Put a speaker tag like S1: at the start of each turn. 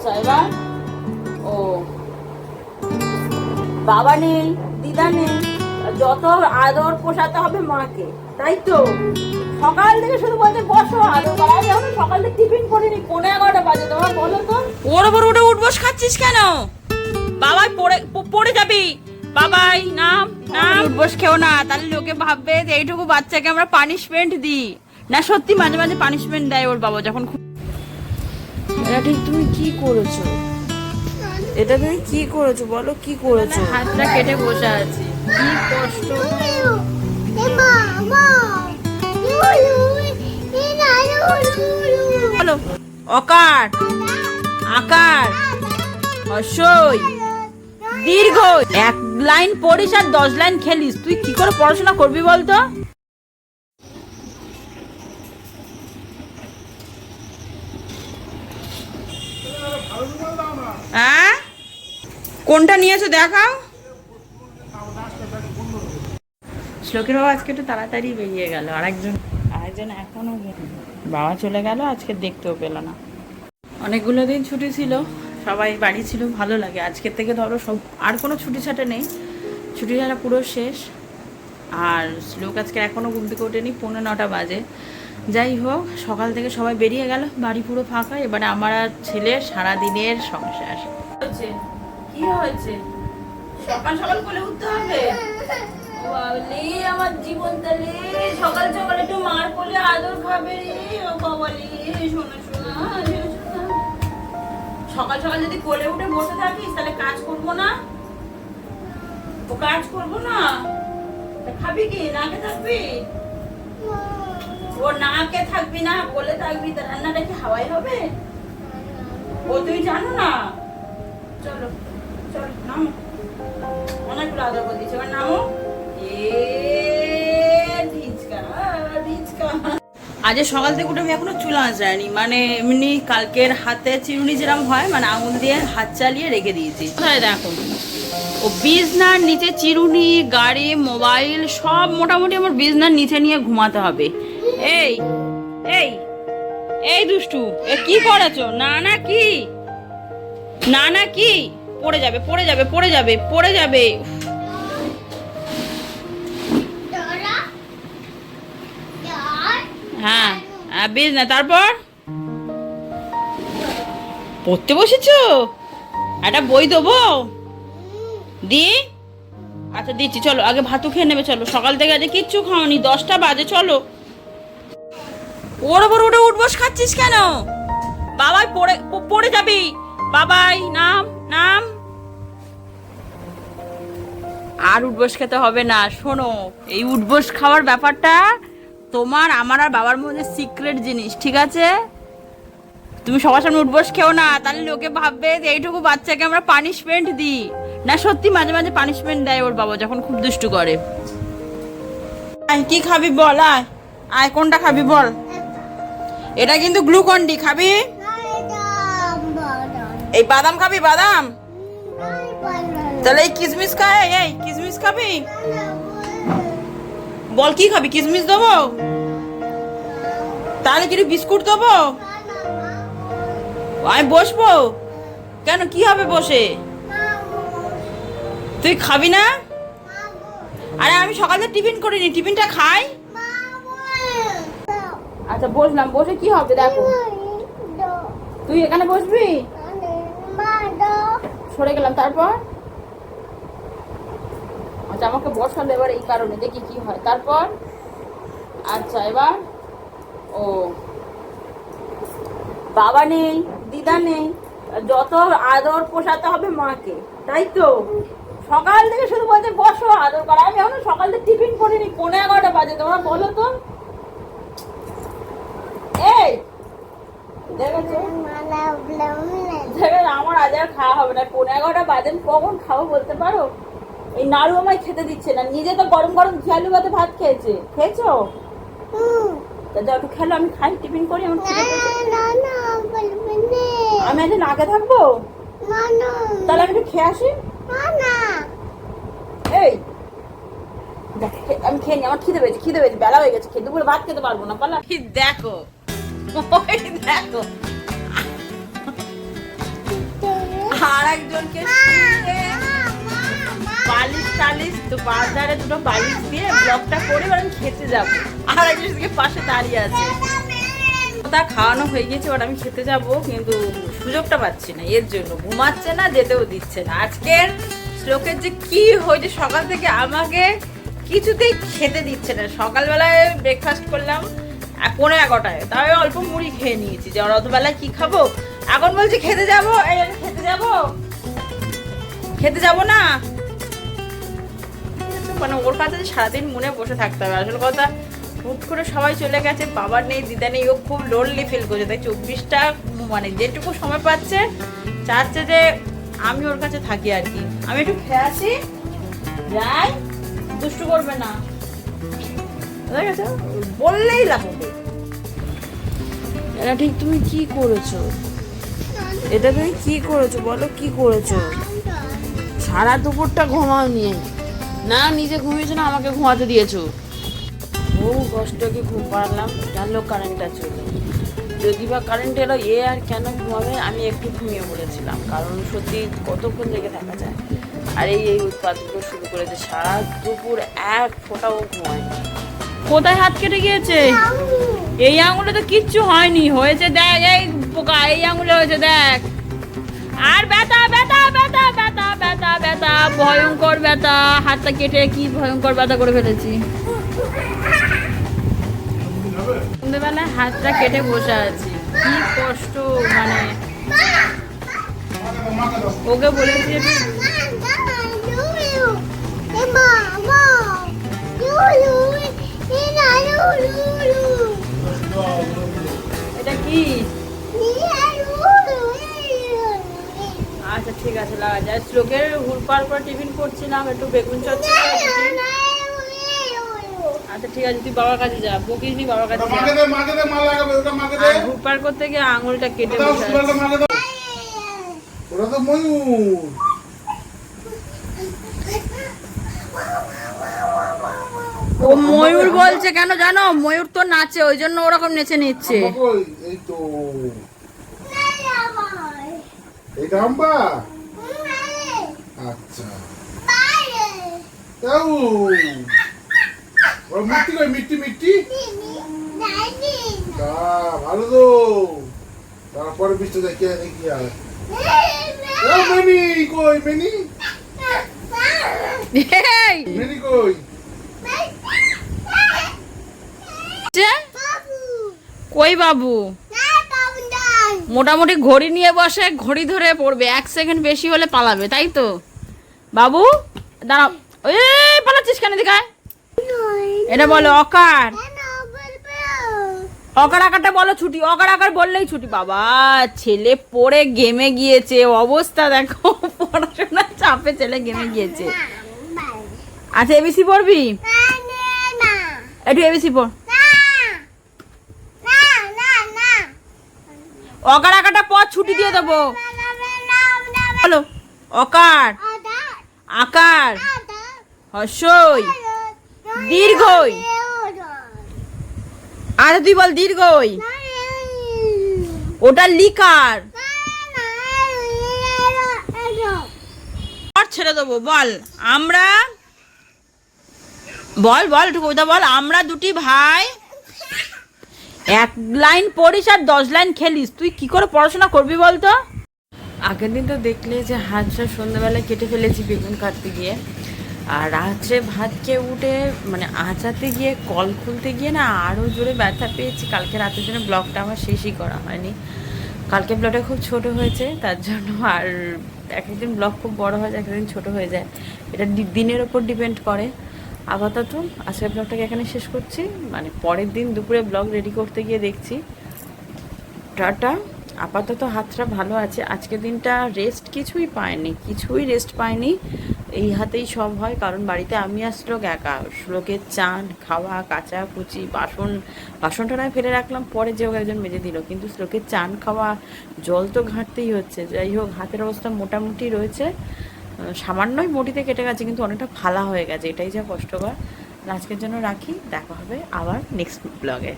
S1: আচ্ছা এবার? ও। বাবা নেই দিদা নেই যত আদর পোষাতে হবে মাকে তাই তো? সকাল থেকে শুধু বলছে বসো আদর করা সকাল থেকে টিফিন করিনি পনেরো এগারোটা বাজে তোমার বলো তো। ওর ওপর উঠে উঠবস খাচ্ছিস কেন? বাবাই পড়ে পড়ে যাবি। বাবাই নাম নাম। উঠবস খেও না তাহলে লোকে ভাববে যে এইটুকু বাচ্চাকে আমরা পানিশমেন্ট দিই। না সত্যি মাঝে মাঝে পানিশমেন্ট দেয় ওর বাবা যখন এটা ঠিক তুমি কি করেছ? এটা তুমি কি করেছ? বলো কি করেছ? হাতটা কেটে বসে আছি। কি কষ্ট। বলো। অকার আকার অসই দীর্ঘ এক লাইন পড়িস আর দশ লাইন খেলিস। তুই কি করে পড়াশোনা করবি বলতো? হ্যাঁ? কোনটা নিয়েছো দেখাও। শ্লোকের বাবা আজকে একটু তাড়াতাড়ি বেরিয়ে গেল, আরেকজন আরেকজন এখনও বাবা চলে গেল, আজকে দেখতেও পেল না। অনেকগুলো দিন ছুটি ছিল, সবাই বাড়ি ছিল, ভালো লাগে। আজকের থেকে ধরো সব আর কোনো ছুটি ছাটা নেই। ছুটি ছাটা পুরো শেষ। আর শ্লোক আজকে এখনও ঘুম থেকে ওঠেনি, পৌনে নটা বাজে। যাই হোক, সকাল থেকে সবাই বেরিয়ে গেল, বাড়ি পুরো ফাঁকা, এবারে আমার আর ছেলের সারাদিনের সংসার। কি হয়েছে? সকাল সকাল করে উঠতে হবে? বাবলি, আমার জীবন তালে সকাল সকাল একটু মার কোলে আদর খাবে রে, ও বাবালি। শোনা শোনা সকাল সকাল যদি কোলে উঠে বসে থাকিস, তাহলে কাজ করব না? ও কাজ করব না? খাবি কি? নাকে থাকবি? ও নাকে থাকবি না কোলে থাকবি তা রান্নাটা কি হাওয়াই হবে? ও তুই জানো না? চলো চলো নামো। অনেকগুলো আদর করে দিচ্ছে এবার নামো। আজ সকাল থেকে উঠে আমি এখনও চুল আঁচড়াইনি মানে এমনি কালকের হাতে চিরুনি যেরকম হয় মানে আঙুল দিয়ে হাত চালিয়ে রেখে দিয়েছি। দেখো? ও বিছনার নিচে চিরুনি গাড়ি মোবাইল সব মোটামুটি আমার বিছনার নিচে নিয়ে ঘুমাতে হবে। এই এই এই দুষ্টু এ কি করেছ না না কি? না না কি? পড়ে যাবে পড়ে যাবে পড়ে যাবে পড়ে যাবে। হ্যাঁ হ্যাঁ বেশ না তারপর? পড়তে বসেছো? একটা বই দেবো? দি? আচ্ছা দিচ্ছি চলো আগে ভাতু খেয়ে নেবে চলো। সকাল থেকে আজ কিচ্ছু খাওনি দশটা বাজে চলো। ওর ওপর উঠে উঠবস খাচ্ছিস কেন? বাবাই পড়ে পড়ে যাবি। বাবাই, নাম নাম। আর উঠবস খেতে হবে না, শোনো। এই উঠবস খাওয়ার ব্যাপারটা তোমার, আমার আর বাবার মধ্যে সিক্রেট জিনিস, ঠিক আছে? তুমি সবার সামনে উঠবস খেও না, তাহলে লোকে ভাববে যে এইটুকু বাচ্চাকে আমরা পানিশমেন্ট দিই। না, সত্যি মাঝে মাঝে পানিশমেন্ট দেয় ওর বাবা যখন খুব দুষ্টু করে। আয়, কি খাবি বল, আয়। আয়, কোনটা খাবি বল? এটা কিন্তু গ্লুকন ডি খাবি? এই বাদাম খাবি, বাদাম? তাহলে এই কিসমিস খায় এই কিসমিস খাবি? বল, কি খাবি? কিসমিস দেবো? তাহলে কি বিস্কুট দেবো? আমি বসবো? কেন, কি হবে বসে? তুই খাবি না? আরে আমি সকালে টিফিন করিনি, টিফিনটা খাই? আচ্ছা বসলাম, বসে কি হবে দেখো। তুই এখানে বসবি? সরে গেলাম, তারপর? আচ্ছা আমাকে বসালো এবার এই কারণে, দেখি কি হয়। তারপর? আচ্ছা এবার? ও। বাবা নেই, দিদা নেই, যত আদর পোষাতে হবে মাকে, তাই তো? সকাল থেকে শুধু বলছে, বসো আদর করা। আমি এখনও সকাল থেকে টিফিন করিনি পনেরো এগারোটা বাজে, তোমরা বলো তো এই দেখেছ দেখে আমার আজ আর খাওয়া হবে না। পনেরো এগারোটা বাজে কখন খাব বলতে পারো? এই নাড়ু আমায় খেতে দিচ্ছে না। নিজে তো গরম গরম ঝিয়ালু ভাতে ভাত খেয়েছে। খেয়েছো? তা যাও একটু খেলো আমি খাই টিফিন করি আমার খিদে পেয়েছে। আমি আজ নাকে থাকব? তাহলে আমি একটু খেয়ে আসি? এই দেখ, আমি খেয়ে নি আমার খিদে পেয়েছে খিদে পেয়েছে বেলা হয়ে গেছে খেয়ে দুপুরে ভাত খেতে পারব না পালা। দেখো ওই দেখো আর একজনকে বালিশ টালিশ তো ধারে দুটো বালিশ দিয়ে ব্লগটা করে এবার আমি খেতে যাব। আর একজনকে পাশে দাঁড়িয়ে আছে। তা খাওয়ানো হয়ে গেছে এবার আমি খেতে যাব কিন্তু সুযোগটা পাচ্ছি না এর জন্য। ঘুমাচ্ছে না যেতেও দিচ্ছে না। আজকের শ্লোকের যে কি হয়েছে সকাল থেকে আমাকে কিছুতেই খেতে দিচ্ছে না। সকালবেলায় ব্রেকফাস্ট করলাম পনেরো এগারোটায়। তাও অল্প মুড়ি খেয়ে নিয়েছি। যে অতবেলায় কি খাব? এখন বলছি খেতে যাব? খেতে যাব? খেতে যাব না? মানে ওর কাছে সারাদিন মনে বসে থাকতে হবে। আসল কথা, হুট করে সবাই চলে গেছে, বাবার নেই, দিদা নেই, ও খুব লোনলি ফিল করছে। তাই চব্বিশটা মানে যেটুকু সময় পাচ্ছে, চাচ্ছে যে আমি ওর কাছে থাকি আর কি। আমি একটু খেয়ে আসি, যাই, দুষ্টু করবে না। বললেই লাফবে
S2: এটা ঠিক তুমি কি করেছ? এটা তুমি কি করেছ? বলো কি করেছ? সারা দুপুরটা ঘুমাওনি না। নিজে ঘুমিয়েছো না, আমাকে ঘুমাতে দিয়েছ। বহু কষ্টকে ঘুম পারলাম জানলো কারেন্টটা চলে। যদি বা কারেন্ট এলো, এ আর কেন ঘুমাবে? আমি একটু ঘুমিয়ে পড়েছিলাম, কারণ সত্যি কতক্ষণ জেগে থাকা যায়? আর এই এই উৎপাদগুলো শুরু করেছে, সারা দুপুর এক ফোঁটাও ঘুমায়
S1: কোথায় হাত কেটে গিয়েছে? এই আঙুলে তো কিচ্ছু হয়নি, হয়েছে দেখ, এই পোকা, এই আঙুলে হয়েছে, দেখ। আর ব্যথা ব্যথা ব্যথা ব্যথা ব্যথা ব্যথা, ভয়ঙ্কর ব্যথা। হাতটা কেটে কি ভয়ঙ্কর ব্যথা করে ফেলেছি। সন্ধ্যেবেলায় হাতটা কেটে বসে আছি। কি কষ্ট মানে। ওকে বলেছি শ্লোকের হুড়পার পর টিফিন করছিলাম একটু বেগুন চচ্চড়ি আচ্ছা ঠিক আছে তুই বাবার কাছে যা বকিস নি বাবার কাছে আর হুড়পার করতে গিয়ে আঙুলটা কেটে বসে
S3: ওটা তো ময়ূর
S1: ও ময়ূর বলছে কেন জানো ময়ূর তো নাচে ওই জন্য ওরকম নেচে নিচ্ছে?
S3: এই তো এটা আম্বা আচ্ছা। তাও? ওর মিষ্টি কই মিষ্টি মিষ্টি? তা ভালো তো। তারপরে বৃষ্টি দেখি দেখি আর। ও মেনি কই মেনি? মেনি কই?
S1: কই বাবু? মোটামুটি ঘড়ি নিয়ে বসে ঘড়ি ধরে পড়বে এক সেকেন্ড বেশি হলে পালাবে তাই তো? বাবু, দাঁড়াও। এই, পালাচ্ছিস কেন দিকে এটা বলো, অকার। অকার আকারটা বলো ছুটি, অকার আকার বললেই ছুটি। বাবা, ছেলে পড়ে গেমে গিয়েছে, অবস্থা দেখো, পড়াশোনার চাপে ছেলে গেমে গিয়েছে। আচ্ছা এবিসি পড়বি? একটু এবিসি পড়। অকার আকারটা পর ছুটি দিয়ে দেবো। বলো, অকার। আকার, হর্ষই, দীর্ঘই। আর তুই বল দীর্ঘই। ওটা লিকার। ছেড়ে দেবো, বল। আমরা, বল বল, একটু কবিতা বল। আমরা দুটি ভাই, এক লাইন পড়িস আর দশ লাইন খেলিস। তুই কি করে পড়াশোনা করবি বলতো?
S2: আগের দিন তো দেখলে যে হাতটা সন্ধ্যাবেলায় কেটে ফেলেছি বেগুন কাটতে গিয়ে। আর রাত্রে ভাত খেয়ে উঠে মানে আঁচাতে গিয়ে, কল খুলতে গিয়ে না আরও জোরে ব্যথা পেয়েছি। কালকে রাতের জন্য ব্লগটা আমার শেষই করা হয়নি। কালকে ব্লগটা খুব ছোট হয়েছে, তার জন্য আর এক একদিন ব্লগ খুব বড় হয় যায় একদিন ছোট হয়ে যায়। এটা দিনের ওপর ডিপেন্ড করে। আপাতত আজকের ব্লগটাকে এখানে শেষ করছি। মানে পরের দিন দুপুরে ব্লগ রেডি করতে গিয়ে দেখছি। টাটা। আপাতত হাতটা ভালো আছে। আজকের দিনটা রেস্ট কিছুই পায়নি কিছুই রেস্ট পায়নি এই হাতেই সব হয়, কারণ বাড়িতে আমি আর শ্লোক একা। শ্লোকের চান, খাওয়া, কাঁচা কুচি, বাসন, বাসনটা নয়, ফেলে রাখলাম, পরে যে একজন মেজে দিল। কিন্তু শ্লোকের চান, খাওয়া, জল তো ঘাঁটতেই হচ্ছে। যাই হোক, হাতের অবস্থা মোটামুটি রয়েছে। সামান্যই মটিতে কেটে গেছে, কিন্তু অনেকটা ফালা হয়ে গেছে। এটাই যা কষ্টকর। আজকের জন্য রাখি। দেখা হবে আবার নেক্সট ব্লগে